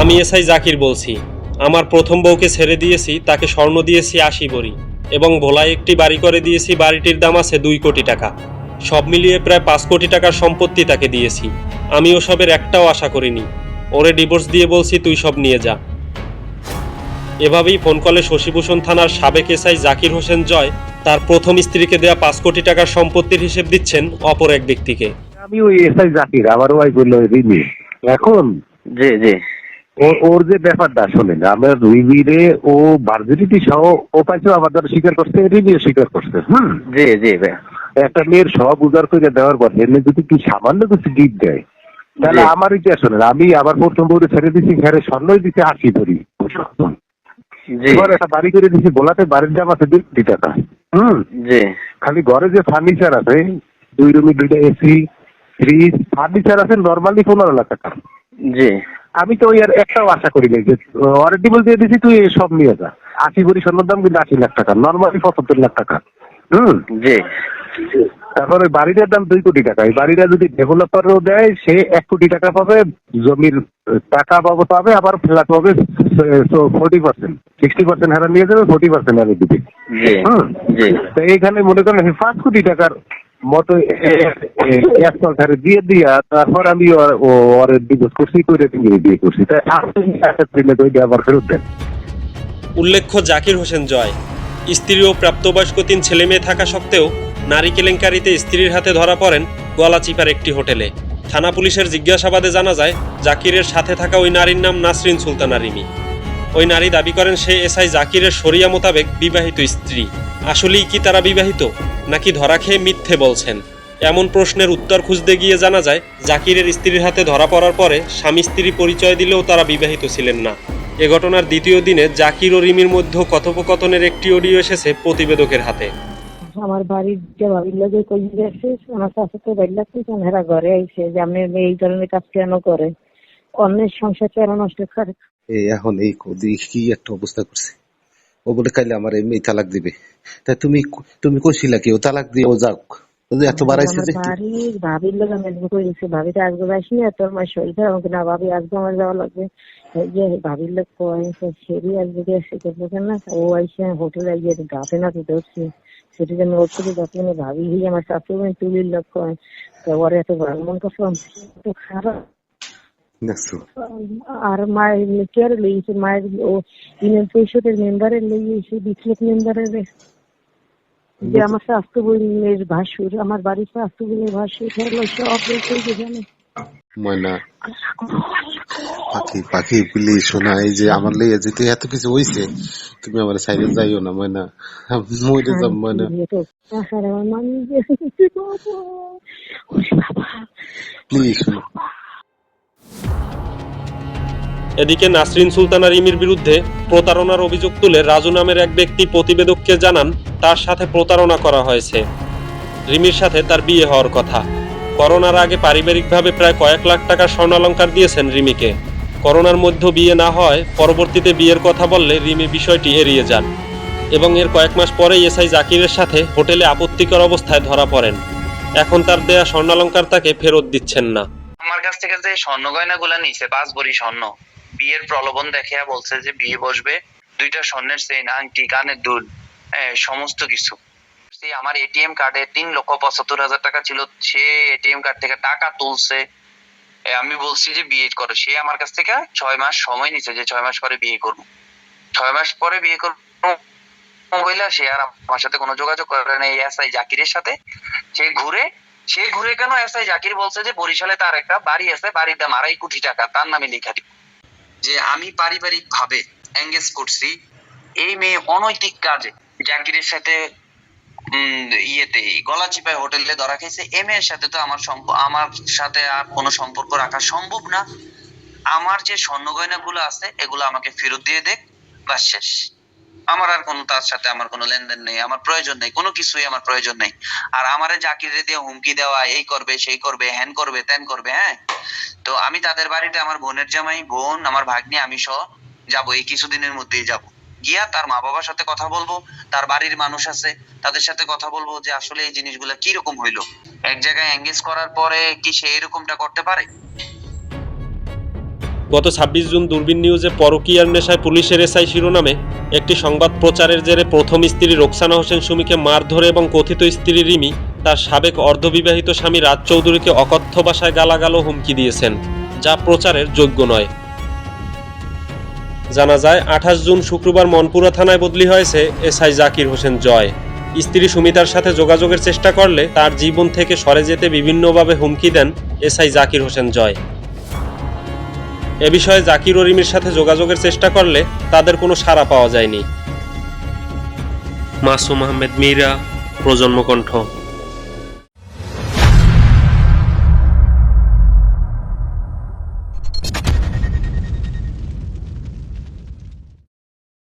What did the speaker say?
আমি এসআই জাকির বলছি। আমার প্রথম বউকে ছেড়ে দিয়েছি তাকে স্বর্ণ দিয়েছি আশি বড়ি এবং ভোলায় একটি বাড়ি করে দিয়েছি বাড়িটির দাম আছে দুই কোটি টাকা। সব মিলিয়ে প্রায় পাঁচ কোটি টাকার সম্পত্তি তাকে দিয়েছি। আমি ওসবের একটাও আশা করিনি। ওরে ডিভোর্স দিয়ে বলছি তুই সব নিয়ে যা। এভাবেই ফোন কলে শশীভূষণ থানার সাবেক এসআই জাকির হোসেন জয় তার প্রথম স্ত্রীকে দেয়া পাঁচ কোটি টাকার সম্পত্তির হিসেব দিচ্ছেন অপর এক ব্যক্তিকে। আমি ওই এসআই জাকির আমার ওয়াইফ বলল রিমি এখন? জি জি। ওর যে ব্যাপারটা শোনেন আমার রিমিরে ও ভার্জিনিটি সহ ও পাইছে আমার দ্বারা স্বীকার করছে রিমিও স্বীকার করছে হুম? জি জি একটা মেয়ের সব উজাড় করে দেওয়ার পর এমনি যদি কি সামান্য কিছু গিফট দেয় তাহলে। আমার ইতিহাস শোনেন আমি আবার প্রথম বউরে ছেড়ে দিছি ঘরে স্বর্ণই দিতে আশি ধরি এবার একটা বাড়ি করে দিছি বলাতে বাড়ির দাম আছে দুই টাকা হুম? জি। খালি ঘরে যে ফার্নিচার আছে দুই রুমে দুইটা এসি ফ্রিজ ফার্নিচার আছে নর্মালি পনেরো লাখ টাকা। জি। আমি তো ওই আর একটাও আশা করি নাই যে অলরেডি বলতে দিয়েছি তুই সব নিয়ে যা। আশি ভরি স্বর্ণের দাম কিন্তু আশি লাখ টাকা নর্মালি পঁচাত্তর লাখ টাকা। হুম? জি। তারপরে বাড়িটার দাম দুই কোটি টাকা। এই বাড়িটা যদি ডেভেলপারও দেয় সে এক কোটি টাকা পাবে জমির টাকা পাবো পাবে আবার ফ্ল্যাট পাবে ফোর্টি পার্সেন্ট সিক্সটি পার্সেন্ট হারা নিয়ে যাবে ফোর্টি পার্সেন্ট হারে দিবে। হুম? তো এইখানে মনে করেন পাঁচ কোটি টাকার মতো একশো ধারে দিয়ে দিয়া, তারপর আমি ওর- ডিভোর্স করছি করে দিয়ে বিয়ে করছি। তাই আপনি একটা তো ওইটা আবার ফেরত দেন উল্লেখ্য, জাকির হোসেন জয়। স্ত্রী ও প্রাপ্তবয়স্ক তিন ছেলে মেয়ে থাকা সত্ত্বেও নারী কেলেঙ্কারিতে স্ত্রীর হাতে ধরা পড়েন গলাচিপার একটি হোটেলে। থানা পুলিশের জিজ্ঞাসাবাদে জানা যায়, জাকিরের সাথে থাকা ওই নারীর নাম নাসরিন সুলতানা রিমি। ওই নারী দাবি করেন, সে এসআই জাকিরের শরিয়া মোতাবেক বিবাহিত স্ত্রী। আসলেই কি তারা বিবাহিত? নাকি ধরা খেয়ে মিথ্যে বলছেন? এমন প্রশ্নের উত্তর খুঁজতে গিয়ে জানা যায় জাকিরের স্ত্রীর হাতে ধরা পড়ার পরে স্বামী স্ত্রী পরিচয় দিলেও তারা বিবাহিত ছিলেন না। এ ঘটনার দ্বিতীয় দিনে জাকির ও রিমির মধ্যে কথোপকথনের একটি অডিও এসেছে প্রতিবেদকের হাতে। আমার বাড়ির যে বাড়ির লোকে কই গেছে আমার কাছে তো বাড়ি লাগছে হেরা ঘরে আইছে যে আপনি এই ধরনের কাজ কেন করে? অন্যের সংসার কেন নষ্ট করে? এই এখন এই কদি কি একটা অবস্থা করছে? ও বলে কাইলে আমার এমনি তালাক দিবে। তা তুমি তুমি কইছিলা কি ও তালাক দিয়ে ও যাক। এত বাড়াইছে যে ভাবির লোক আমি গেছি ভাবি তো আজকে নি তোর শরীর আমাকে না ভাবি আজকে আমার যাওয়া লাগবে। যে ভাবির লোক কয় সেরি আজকে এসে করব কেন ও আইসে হোটেলে গিয়ে গাতে না তো ধরছি। সেটি যেন ওর থেকে যাতে না ভাবি আমার শাশুড়ি তুলির লোক কয়। তো ওর এত মন করছিলাম তো খারাপ আর মায়ের কেয়ার লইছে মায়ের ইউনিয়ন পরিষদের মেম্বারের লইছে বিপ্লব মেম্বারের যে আমার স্বাস্থ্য বোনের ভাসুর আমার বাড়ির স্বাস্থ্য বোনের ভাসুর হলো সব জানে ময়না পাখি পাখি পিলি শোনা এই যে আমার লেগে যেতে এত কিছু হইছে তুমি আমার সাইডে যাইও না ময়না। মরে যাব ময়না। বাবা প্লিজ শোনো। এদিকে নাসরিন সুলতানা রিমির বিরুদ্ধে প্রতারণার অভিযোগ তুলে রাজু নামের এক ব্যক্তি প্রতিবেদককে জানান, তার সাথে প্রতারণা করা হয়েছে। রিমির সাথে তার বিয়ে হওয়ার কথা। করোনার আগে পারিবারিকভাবে প্রায় কয়েক লাখ টাকার স্বর্ণালঙ্কার দিয়েছেন রিমিকে। করোনার মধ্যে বিয়ে না হয়, পরবর্তীতে বিয়ের কথা বললে রিমি বিষয়টি এড়িয়ে যান এবং এর কয়েক মাস পরেই এসআই জাকিরের সাথে হোটেলে আপত্তিকর অবস্থায় ধরা পড়েন। এখন তার দেয়া স্বর্ণালঙ্কার তাকে ফেরত দিচ্ছেন না। কাছ থেকে যে স্বর্ণ গয়না গুলা নিছে, পাঁচ ভরি স্বর্ণ, বিয়ের প্রলোভন দেখে বলছে যে বিয়ে বসবে, দুইটা স্বর্ণের চেইন, আংটি, কানের দুল সমস্ত কিছু। সেই আমার এটিএম কার্ডে তিন লক্ষ পঁচাত্তর হাজার টাকা ছিল, সে এটিএম কার্ড থেকে টাকা তুলছে। আমি বলছি যে বিয়ে করো। সে আমার কাছ থেকে ছয় মাস সময় নিছে যে ছয় মাস পরে বিয়ে করব। ছয় মাস পরে বিয়ে করব সে আর আমার সাথে কোনো যোগাযোগ করে না এসআই জাকিরের সাথে। সে ঘুরে সে ঘুরে কেন এসআই জাকির বলছে যে বরিশালে তার একটা বাড়ি আছে, বাড়ির দাম আড়াই কোটি টাকা, তার নামে লেখা দিব যে আমি পারিবারিক ভাবে এঙ্গেজ করছি এই মেয়ে অনৈতিক কাজে। জাকিরের সাথে ইয়েতে গলা চিপায় হোটেলে ধরা খেয়েছে এ মেয়ের সাথে তো আমার আমার সাথে আর কোনো সম্পর্ক রাখা সম্ভব না। আমার যে স্বর্ণ গয়না গুলো আছে, এগুলো আমাকে ফেরত দিয়ে দেখ বাস শেষ। আমার আর কোনো তার সাথে আমার কোনো লেনদেন নেই, আমার প্রয়োজন নেই, কোনো কিছুই আমার প্রয়োজন নেই। আর আমারে জাকিরে দিয়ে, হুমকি দেওয়া, এই করবে, সেই করবে, হ্যান করবে, ত্যান করবে হ্যাঁ? তো আমি তাদের বাড়িতে আমার বোনের জামাই, বোন, আমার ভাগ্নি, আমি সহ যাব, এই কিছুদিনের মধ্যেই যাব। গিয়া তার মা বাবার সাথে কথা বলব, তার বাড়ির মানুষ আছে, তাদের সাথে কথা বলব যে আসলে এই জিনিসগুলো কি রকম হইল। এক জায়গায় এঙ্গেজ করার পরে কি সে এরকমটা করতে পারে? গত ছাব্বিশ জুন দূরবীন নিউজে পরকীয়ার নেশায় পুলিশের এসআই শিরোনামে একটি সংবাদ প্রচারের জেরে প্রথম স্ত্রী রোকসানা হোসেন সুমিকে মারধরে এবং কথিত স্ত্রী রিমি তার সাবেক অর্ধবিবাহিত স্বামী রাজ চৌধুরীকে অকথ্য ভাষায় গালাগাল হুমকি দিয়েছেন, যা প্রচারের যোগ্য নয়। জানা যায়, আঠাশ জুন শুক্রবার মনপুরা থানায় বদলি হয়েছে এসআই জাকির হোসেন জয়। স্ত্রী সুমিতার সাথে যোগাযোগের চেষ্টা করলে তার জীবন থেকে সরে যেতে বিভিন্নভাবে হুমকি দেন এসআই জাকির হোসেন জয়। এ বিষয়ে জাকির ও রিমির সাথে যোগাযোগের চেষ্টা করলে তাদের কোনো সাড়া পাওয়া যায়নি। মাসুম আহমেদ মীরা প্রজন্ম কণ্ঠ